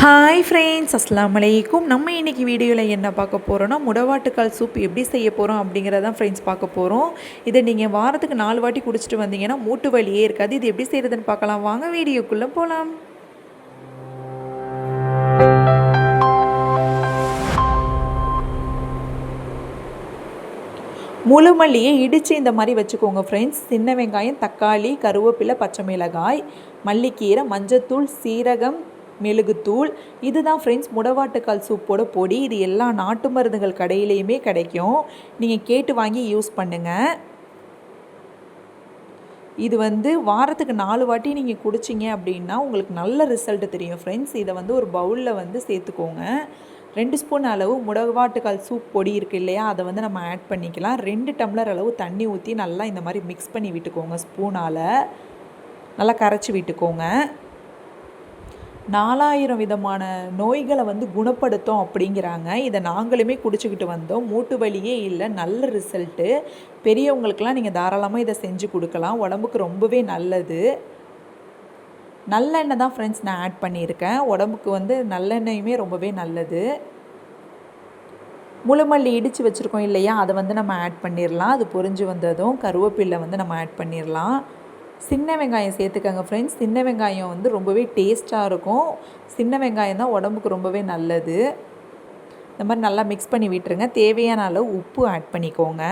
Hi friends அஸ்லாம் வலைக்கும் நம்ம இன்றைக்கி வீடியோவில் என்ன பார்க்க போகிறோன்னா முடவாட்டுக்கால் சூப் எப்படி செய்ய போகிறோம் அப்படிங்கிறதான் ஃப்ரெண்ட்ஸ் பார்க்க போகிறோம் இதை நீங்கள் வாரத்துக்கு நாலு வாட்டி குடிச்சிட்டு வந்தீங்கன்னா மூட்டு வலியே இருக்காது. இது எப்படி செய்கிறதுன்னு பார்க்கலாம். வாங்க வீடியோக்குள்ளே போகலாம் முழு மல்லியை இடித்து இந்த மாதிரி வச்சுக்கோங்க ஃப்ரெண்ட்ஸ் சின்ன வெங்காயம் தக்காளி கருவேப்பிலை பச்சை மிளகாய் மல்லிக்கீரை மஞ்சத்தூள் சீரகம் மெழுகுத்தூள் இதுதான் ஃப்ரெண்ட்ஸ் முடவாட்டுக்கால் சூப்போட பொடி இது எல்லா நாட்டு மருந்துகள் கடையிலையுமே கிடைக்கும். நீங்கள் கேட்டு வாங்கி யூஸ் பண்ணுங்கள் இது வந்து வாரத்துக்கு நாலு வாட்டி நீங்கள் குடிச்சிங்க அப்படின்னா உங்களுக்கு நல்ல ரிசல்ட் தெரியும் ஃப்ரெண்ட்ஸ் இதை வந்து ஒரு பவுலில் வந்து சேர்த்துக்கோங்க. ரெண்டு ஸ்பூன் அளவு முடவாட்டுக்கால் சூப் பொடி இருக்குது இல்லையா? அதை வந்து நம்ம ஆட் பண்ணிக்கலாம். ரெண்டு டம்ளர் அளவு தண்ணி ஊற்றி நல்லா இந்த மாதிரி மிக்ஸ் பண்ணி விட்டுக்கோங்க ஸ்பூனால் நல்லா கரைச்சி விட்டுக்கோங்க. நாலாயிரம் விதமான நோய்களை வந்து குணப்படுத்தும் அப்படிங்கிறாங்க. இதை நாங்களுமே குடிச்சிக்கிட்டு வந்தோம். மூட்டு வலியே இல்லை. நல்ல ரிசல்ட்டு பெரியவங்களுக்கெல்லாம் நீங்கள் தாராளமாக இதை செஞ்சு கொடுக்கலாம். உடம்புக்கு ரொம்பவே நல்லது. நல்லெண்ணெய் தான் ஃப்ரெண்ட்ஸ் நான் ஆட் பண்ணியிருக்கேன். உடம்புக்கு வந்து நல்லெண்ணெயுமே ரொம்பவே நல்லது. முழுமல்லி இடித்து வச்சுருக்கோம் இல்லையா? அதை வந்து நம்ம ஆட் பண்ணிடலாம். அது பொறிஞ்சு வந்ததும் கருவேப்பில்லை வந்து நம்ம ஆட் பண்ணிடலாம். சின்ன வெங்காயம் சேர்த்துக்கங்க ஃப்ரெண்ட்ஸ் சின்ன வெங்காயம் வந்து ரொம்பவே டேஸ்ட்டாக இருக்கும். சின்ன வெங்காயம் தான் உடம்புக்கு ரொம்பவே நல்லது. இந்த மாதிரி நல்லா மிக்ஸ் பண்ணி விட்டுருங்க. தேவையான அளவு உப்பு ஆட் பண்ணிக்கோங்க.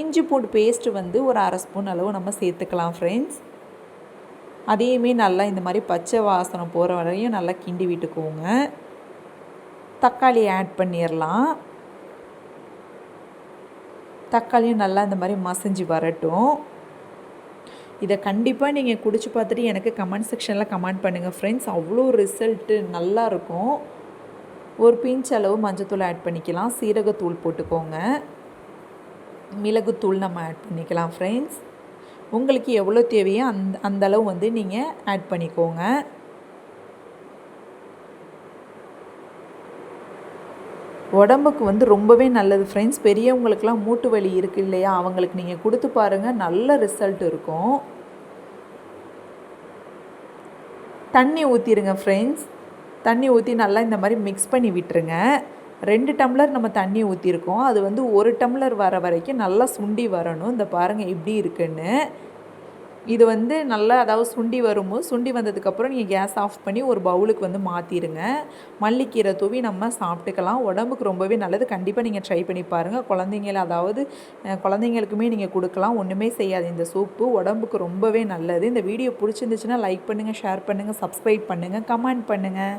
இஞ்சி பூண்டு பேஸ்ட்டு வந்து ஒரு அரை ஸ்பூன் அளவு நம்ம சேர்த்துக்கலாம் ஃப்ரெண்ட்ஸ் அதையுமே நல்லா இந்த மாதிரி பச்சை வாசனை போகிற வரையும் நல்லா கிண்டி விட்டுக்கோங்க. தக்காளி ஆட் பண்ணிடலாம் தக்காளியும் நல்லா இந்த மாதிரி மசஞ்சு வரட்டும். இதை கண்டிப்பாக நீங்கள் குடிச்சு பார்த்துட்டு எனக்கு கமெண்ட் செக்ஷனில் கமெண்ட் பண்ணுங்கள் ஃப்ரெண்ட்ஸ் அவ்வளோ ரிசல்ட்டு நல்லாயிருக்கும் ஒரு பிஞ்ச் அளவு மஞ்சத்தூள் ஆட் பண்ணிக்கலாம். சீரகத்தூள் போட்டுக்கோங்க. மிளகுத்தூள் நம்ம ஆட் பண்ணிக்கலாம் ஃப்ரெண்ட்ஸ் உங்களுக்கு எவ்வளோ தேவையோ அந்த அந்தளவு வந்து நீங்கள் ஆட் பண்ணிக்கோங்க. உடம்புக்கு வந்து ரொம்பவே நல்லது ஃப்ரெண்ட்ஸ் பெரியவங்களுக்கெலாம் மூட்டு வலி இருக்குது இல்லையா? அவங்களுக்கு நீங்கள் கொடுத்து பாருங்கள் நல்ல ரிசல்ட் இருக்கும். தண்ணி ஊற்றிடுங்க ஃப்ரெண்ட்ஸ் தண்ணி ஊற்றி நல்லா இந்த மாதிரி மிக்ஸ் பண்ணி விட்டுருங்க. ரெண்டு டம்ளர் நம்ம தண்ணி ஊற்றிருக்கோம் அது வந்து ஒரு டம்ளர் வர வரைக்கும் நல்லா சுண்டி வரணும். இந்த பாருங்கள் எப்படி இருக்குன்னு. இது வந்து நல்லா அதாவது சுண்டி வரும்போது சுண்டி வந்ததுக்கப்புறம் நீங்கள் கேஸ் ஆஃப் பண்ணி ஒரு பவுலுக்கு வந்து மாற்றிடுங்க மல்லிக்கீரை தூவி நம்ம சாப்பிட்டுக்கலாம். உடம்புக்கு ரொம்பவே நல்லது. கண்டிப்பாக நீங்கள் ட்ரை பண்ணி பாருங்கள் குழந்தைங்கள அதாவது குழந்தைங்களுக்குமே நீங்கள் கொடுக்கலாம். ஒன்றுமே செய்யாது இந்த சூப்பு உடம்புக்கு ரொம்பவே நல்லது. இந்த வீடியோ பிடிச்சிருந்துச்சுன்னா லைக் பண்ணுங்கள் ஷேர் பண்ணுங்கள் சப்ஸ்கிரைப் பண்ணுங்கள் கமெண்ட் பண்ணுங்கள்